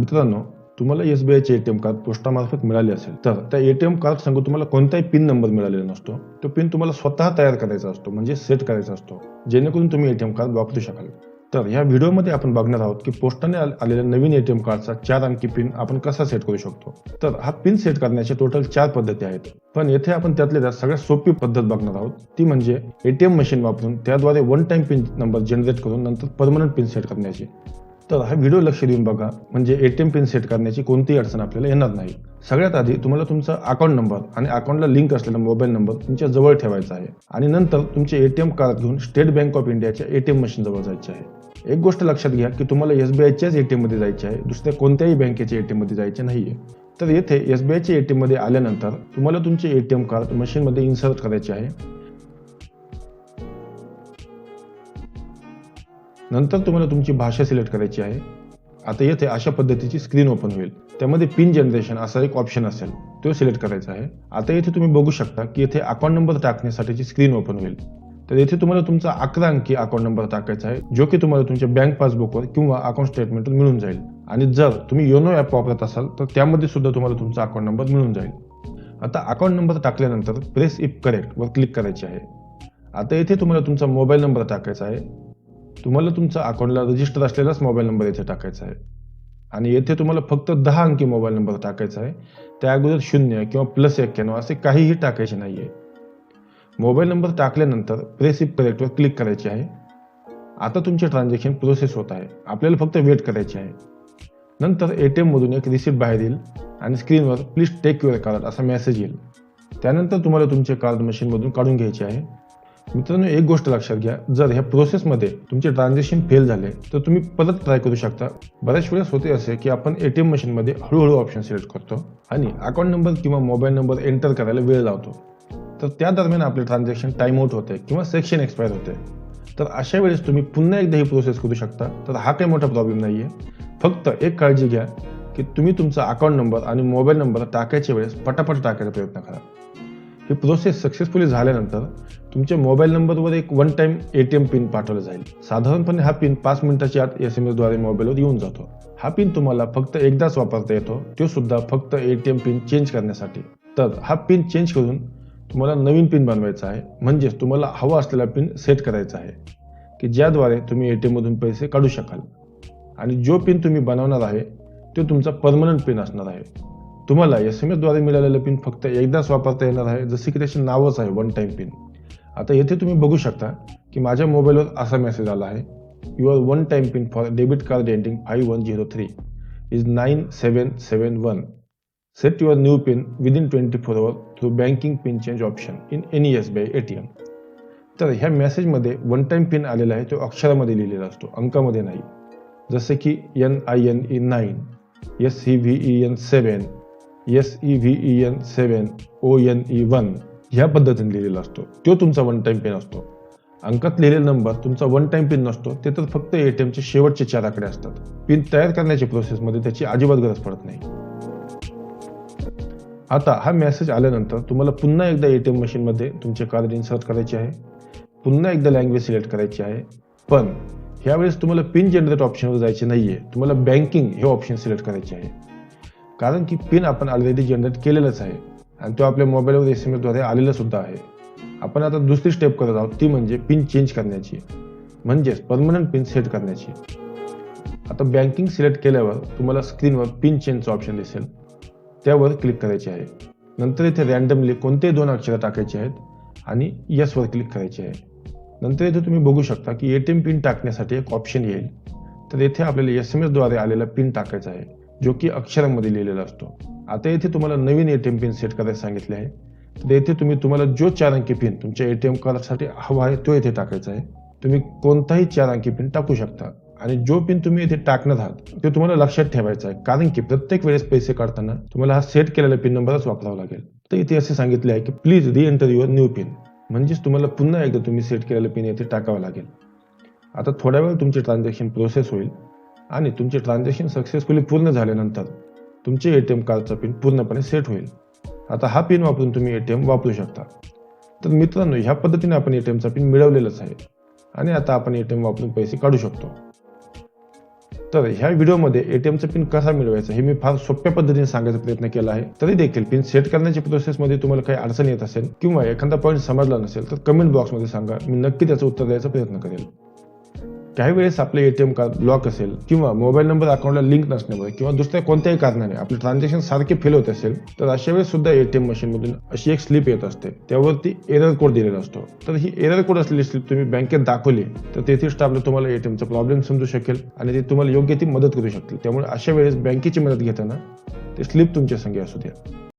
मित्रांनो तुम्हाला एस बी आयचे एटीएम कार्ड पोस्टामार्फत मिळाले असेल तर त्या एटीएम कार्ड सांगू तुम्हाला कोणताही पिन नंबर मिळालेला नसतो. तो पिन तुम्हाला स्वतः तयार करायचा असतो म्हणजे सेट करायचा असतो जेणेकरून तुम्ही एटीएम कार्ड वापरू शकाल. तर या व्हिडिओमध्ये आपण बघणार आहोत की पोस्टाने आलेल्या नवीन एटीएम कार्डचा चार अंकी पिन आपण कसा सेट करू शकतो. तर हा पिन सेट करण्याचे टोटल चार पद्धती आहेत. पण येथे आपण त्यातल्या त्यात सगळ्यात सोपी पद्धत बघणार आहोत. ती म्हणजे एटीएम मशीन वापरून त्याद्वारे one time pin number generate करून नंतर परमनंट पिन सेट करण्याची. तर हा व्हिडिओ लक्ष देऊन बघा. म्हणजे A T M pin set करण्याची कोणतीही अडचण आपल्याला येणार नाही. सगळ्यात आधी तुम्हाला तुमचा अकाउंट नंबर आणि अकाउंटला लिंक असलेला मोबाईल नंबर तुमच्या जवळ ठेवायचा आहे. आणि नंतर तुमचे एटीएम कार्ड घेऊन स्टेट बँक ऑफ इंडियाच्या एटीएम मशीन जवळ जायचे आहे. एक गोष्ट लक्षात घ्या की तुम्हाला एसबीआयच्याच एटीएममध्ये जायचे आहे. दुसऱ्या कोणत्याही बँकेच्या एटीएममध्ये जायचे नाहीये. तर येथे एसबीआयच्या एटीएममध्ये आल्यानंतर तुम्हाला तुमचे एटीएम कार्ड मशीनमध्ये इन्सर्ट करायचे आहे. नंतर तुम्हाला तुमची भाषा सिलेक्ट करायची आहे. आता येथे अशा पद्धतीची स्क्रीन ओपन होईल. त्यामध्ये पिन जनरेशन असा एक ऑप्शन असेल. तो सिलेक्ट करायचा आहे. आता येथे तुम्ही बघू शकता की येथे अकाउंट नंबर टाकण्यासाठीची स्क्रीन ओपन होईल. तर येथे तुम्हाला तुमचा अकरा अंकी अकाउंट नंबर टाकायचा आहे जो की तुम्हाला तुमच्या बँक पासबुकवर किंवा अकाउंट स्टेटमेंटवर मिळून जाईल. आणि जर तुम्ही योनो ॲप वापरत असाल तर त्यामध्ये सुद्धा तुम्हाला तुमचा अकाउंट नंबर मिळून जाईल. आता अकाउंट नंबर टाकल्यानंतर प्रेस इफ करेक्ट वर क्लिक करायचे आहे. आता येथे तुम्हाला तुमचा मोबाईल नंबर टाकायचा आहे. तुम्हाला तुमचा अकाउंटला रजिस्टर असलेलाच मोबाईल नंबर येथे टाकायचा आहे. आणि येथे तुम्हाला फक्त दहा अंकी मोबाईल नंबर टाकायचा आहे. त्या अगोदर शून्य किंवा प्लस एक्क्याण्णव असे काहीही टाकायचे नाही आहे मोबाईल नंबर टाकल्यानंतर प्रेस इफ करेक्टवर क्लिक करायचे आहे. आता तुमचे ट्रान्झॅक्शन प्रोसेस होत आहे. आपल्याला फक्त वेट करायचे आहे. नंतर ए टी एममधून एक रिसिप्ट बाहेर येईल आणि स्क्रीनवर प्लीज टेक युअर कार्ड असा मेसेज येईल. त्यानंतर तुम्हाला तुमचे कार्ड मशीनमधून काढून घ्यायचे आहे. मित्रांनो एक गोष्ट लक्षात घ्या. जर ह्या प्रोसेसमध्ये तुमचे ट्रान्झॅक्शन फेल झाले तर तुम्ही परत ट्राय करू शकता. बऱ्याच वेळेस होते असे की आपण एटीएम मशीनमध्ये हळूहळू ऑप्शन सिलेक्ट करतो आणि अकाउंट नंबर किंवा मोबाईल नंबर एंटर करायला वेळ लावतो. तर त्या दरम्यान आपले ट्रान्झॅक्शन टाईमआउट होते किंवा सेक्शन एक्सपायर होते. तर अशा वेळेस तुम्ही पुन्हा एकदा ही प्रोसेस करू शकता. तर हा काही मोठा प्रॉब्लेम नाही आहे फक्त एक काळजी घ्या की तुम्ही तुमचा अकाउंट नंबर आणि मोबाईल नंबर टाकायच्या वेळेस पटापट टाकायचा प्रयत्न करा. हे प्रोसेस सक्सेसफुली झाल्यानंतर तुमच्या मोबाईल नंबरवर एक one time A T M pin पाठवला जाईल. साधारणपणे हा पिन पाच मिनिटाच्या आत एस एम एसद्वारे मोबाईलवर येऊन जातो. हा पिन तुम्हाला फक्त एकदाच वापरता येतो तो सुद्धा फक्त A T M pin change करण्यासाठी. तर हा पिन चेंज करून तुम्हाला नवीन पिन बनवायचा आहे. म्हणजेच तुम्हाला हवा असलेला पिन सेट करायचा आहे की ज्याद्वारे तुम्ही ए टी एममधून पैसे काढू शकाल. आणि जो पिन तुम्ही बनवणार आहे तो तुमचा परमनंट पिन असणार आहे. तुम्हाला एस एम एसद्वारे मिळालेलं पिन फक्त एकदाच वापरता येणार आहे जसे की त्याचे नावच आहे वन टाईम पिन आता येथे तुम्ही बघू शकता की माझ्या मोबाईलवर असा मेसेज आला आहे. Your one time pin for debit card ending five one zero three is nine seven seven one set your new pin within twenty four hour through banking pin change option in any S B I A T M तर ह्या मेसेजमध्ये one time pin आलेला आहे तो अक्षरामध्ये लिहिलेला असतो अंकामध्ये नाही. जसे की N I N E nine S E V E N seven S E V E N seven O N E one ह्या पद्धतीने लिहिलेला असतो. तो तुमचा वन टाइम पिन असतो. अंकात लिहिलेला नंबर तुमचा वन टाइम पिन नसतो. ते तर फक्त एटीएमचे शेवटचे चार आकडे असतात. पिन तयार करण्याच्या प्रोसेसमध्ये त्याची अजिबात गरज पडत नाही. आता हा मेसेज आल्यानंतर तुम्हाला पुन्हा एकदा एटीएम मशीनमध्ये तुमचे कार्ड इन्सर्ट करायचे आहे. पुन्हा एकदा लँग्वेज सिलेक्ट करायची आहे. पण ह्यावेळेस तुम्हाला पिन जनरेट ऑप्शनवर जायचे नाहीये. तुम्हाला बँकिंग हे ऑप्शन सिलेक्ट करायचे आहे. कारण की पिन आपण ऑलरेडी जनरेट केलेलंच आहे. आणि तो आपल्या मोबाईलवर एस एम एसद्वारे आलेला सुद्धा आहे. आपण आता दुसरी स्टेप करत आहोत ती म्हणजे पिन चेंज करण्याची. म्हणजेच परमनंट पिन सेट करण्याची. आता बँकिंग सिलेक्ट केल्यावर तुम्हाला स्क्रीनवर पिन चेंजचं ऑप्शन दिसेल. त्यावर क्लिक करायचे आहे. नंतर इथे रॅन्डमली कोणतेही दोन अक्षरं टाकायचे आहेत आणि यसवर क्लिक करायचे आहे. नंतर इथे तुम्ही बघू शकता की ए टी एम पिन टाकण्यासाठी एक ऑप्शन येईल. तर येथे आपल्याला एस एम एसद्वारे आलेला पिन टाकायचा आहे. जो की अक्षरांमध्ये लिहिलेला असतो. आता येथे तुम्हाला नवीन A T M pin set करायला सांगितले आहे. तर येथे तुम्ही तुम्हाला जो चार अंकी पिन तुमच्या ए टी एम कार्डसाठी हवा आहे तो येथे टाकायचा आहे. तुम्ही कोणताही चार अंकी पिन टाकू शकता. आणि जो पिन तुम्ही इथे टाकणार आहात ते तुम्हाला लक्षात ठेवायचा आहे. कारण की प्रत्येक वेळेस पैसे काढताना तुम्हाला हा सेट केलेला पिन नंबरच वापरावा लागेल. तर इथे असे सांगितले आहे की प्लीज री एंटर युअर न्यू पिन म्हणजेच तुम्हाला पुन्हा एकदा तुम्ही सेट केलेलं पिन येथे टाकावं लागेल. आता थोड्या वेळ तुमची ट्रान्झॅक्शन प्रोसेस होईल. आणि तुमचे ट्रान्झॅक्शन सक्सेसफुली पूर्ण झाल्यानंतर तुमचे ए टी एम कार्डचा पिन पूर्णपणे सेट होईल. आता हा पिन वापरून तुम्ही ए टी एम वापरू शकता. तर मित्रांनो ह्या पद्धतीने आपण ए टी एमचा पिन मिळवलेलाच आहे. आणि आता आपण ए टी एम वापरून पैसे काढू शकतो. तर ह्या व्हिडिओमध्ये एटीएमचा पिन कसा मिळवायचा हे मी फार सोप्या पद्धतीने सांगायचा प्रयत्न केला आहे. तरी देखील पिन सेट करण्याच्या प्रोसेसमध्ये तुम्हाला काही अडचण येत असेल किंवा एखादा पॉईंट समजला नसेल तर कमेंट बॉक्समध्ये सांगा. मी नक्की त्याचं उत्तर द्यायचा प्रयत्न करेल. काही वेळेस आपले एटीएम कार्ड ब्लॉक असेल किंवा मोबाईल नंबर अकाउंटला लिंक नसण्यामुळे किंवा दुसऱ्या कोणत्याही कारणाने आपले ट्रान्झॅक्शन सारखे फेल होत असेल तर अशा वेळेस सुद्धा एटीएम मशीनमधून अशी एक स्लिप येत असते. त्यावरती एरर कोड दिलेला असतो. तर ही एरर कोड असलेली स्लिप तुम्ही बँकेत दाखवली तर तेथील स्टाफला तुम्हाला एटीएमचा प्रॉब्लेम समजू शकेल आणि ते तुम्हाला योग्य ती मदत करू शकतील. त्यामुळे अशा वेळेस बँकेची मदत घेताना ते स्लिप तुमच्या संगे असू द्या.